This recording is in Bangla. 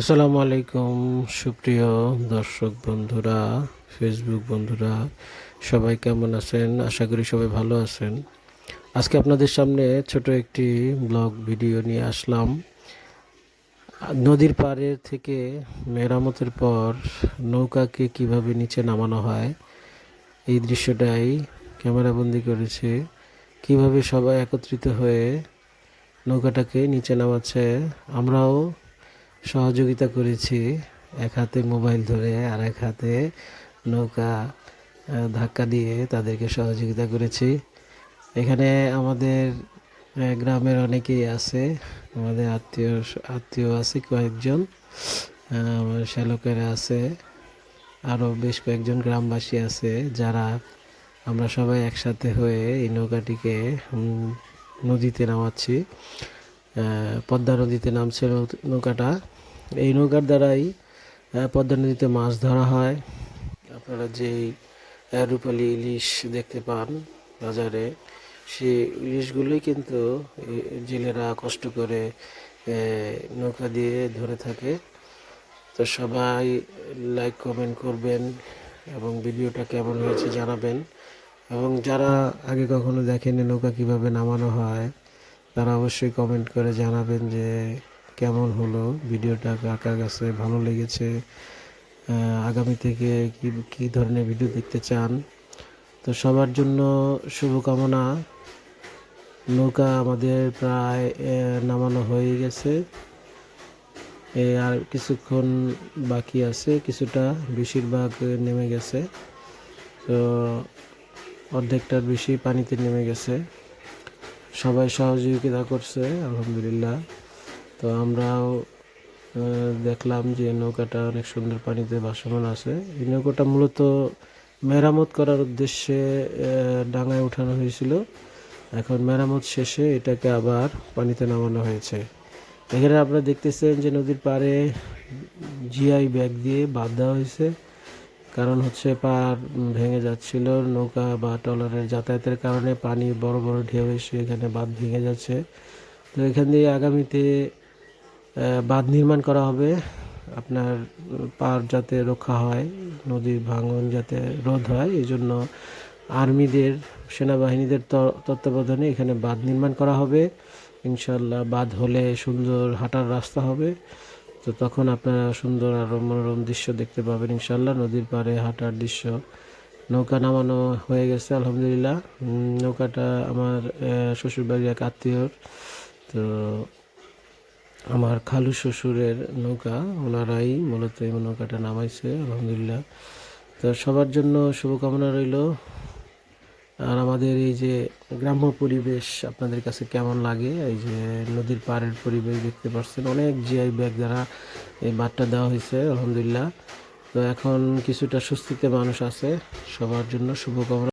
আসসালামু আলাইকুম, সুপ্রিয় দর্শক বন্ধুরা ফেসবুক বন্ধুরা, সবাই কেমন আছেন? আশা করি সবাই ভালো আছেন। আজকে আপনাদের সামনে ছোট একটি ব্লগ ভিডিও নিয়ে আসলাম। নদীর পাড়ে থেকে মেরামতের পর নৌকাকে কীভাবে নিচে নামানো হয়, এই দৃশ্যটাই ক্যামেরাবন্দি করেছে। কীভাবে সবাই একত্রিত হয়ে নৌকাটাকে নিচে নামাচ্ছে, আমরাও সহযোগিতা করেছি, এক হাতে মোবাইল ধরে আর এক হাতে নৌকা ধাক্কা দিয়ে তাদেরকে সহযোগিতা করেছি। এখানে আমাদের গ্রামের অনেকেই আছে, আমাদের আত্মীয় আত্মীয় আছে কয়েকজন আমার শ্যালকেরা আছে আরও বেশ কয়েকজন গ্রামবাসী আছে যারা আমরা সবাই একসাথে হয়ে এই নৌকাটিকে নদীতে নামাচ্ছি। পদ্মা নদীতে নামছে নৌকাটা। এই নৌকার দ্বারাই পদ্মা নদীতে মাছ ধরা হয়। আপনারা যেই রূপালী ইলিশ দেখতে পান বাজারে, সেই ইলিশগুলোই কিন্তু জেলেরা কষ্ট করে নৌকা দিয়ে ধরে থাকে। তো সবাই লাইক কমেন্ট করবেন এবং ভিডিওটা কেমন হয়েছে জানাবেন। এবং যারা আগে কখনো দেখেনি নৌকা কীভাবে নামানো হয়, তারা অবশ্যই কমেন্ট করে জানাবেন যে কেমন হলো? ভিডিওটা কার কাছে ভালো লেগেছে? আগামী থেকে কি, কী ধরনের ভিডিও দেখতে চান? তো সবার জন্য শুভকামনা। নৌকা আমাদের প্রায় নামানো হয়ে গেছে। আর কিছুক্ষণ বাকি আছে, কিছুটা বেশিরভাগ নেমে গেছে। তো অর্ধেকটার বেশি পানিতে নেমে গেছে। সবাই সহযোগিতা করছে, আলহামদুলিল্লাহ। তো আমরাও দেখলাম যে নৌকাটা অনেক সুন্দর পানিতে ভাসমান আছে। এই নৌকাটা মূলত মেরামত করার উদ্দেশ্যে ডাঙায় উঠানো হয়েছিল। এখন মেরামত শেষে এটাকে আবার পানিতে নামানো হয়েছে। এখানে আপনারা দেখতেছেন যে নদীর পাড়ে জিআই ব্যাগ দিয়ে বাঁধ দেওয়া হয়েছে। কারণ হচ্ছে পার ভেঙে যাচ্ছিল, নৌকা বা ট্রলারের যাতায়াতের কারণে পানি বড় বড় ঢেউ এসে এখানে বাঁধ ভেঙে যাচ্ছে। তো এখান দিয়ে আগামীতে বাঁধ নির্মাণ করা হবে। আপনার পার যাতে রক্ষা হয়, নদীর ভাঙন যাতে রোধ হয়, এই জন্য আর্মিদের, সেনাবাহিনীদের তত্ত্বাবধানে এখানে বাঁধ নির্মাণ করা হবে। ইনশাল্লাহ বাঁধ হলে সুন্দর হাঁটার রাস্তা হবে। তো তখন আপনারা সুন্দর আর মনোরম দৃশ্য দেখতে পাবেন ইনশাল্লাহ নদীর পাড়ে হাঁটার দৃশ্য। নৌকা নামানো হয়ে গেছে, আলহামদুলিল্লাহ। নৌকাটা আমার শ্বশুরবাড়ির এক আত্মীয়র। তো আমার খালু শ্বশুরের নৌকা, ওনারাই মূলত এই নৌকাটা নামাইছে, আলহামদুলিল্লাহ। তো সবার জন্য শুভকামনা রইল। আর আমাদের এই যে গ্রাম্য পরিবেশ আপনাদের কাছে কেমন লাগে? এই যে নদীর পাড়ের পরিবেশ দেখতে পাচ্ছেন, অনেক জিআই ব্যাগ দ্বারা এই বাটটা দেওয়া হয়েছে, আলহামদুলিল্লাহ। তো এখন কিছুটা স্বস্তিতে মানুষ আছে, সবার জন্য শুভকামনা।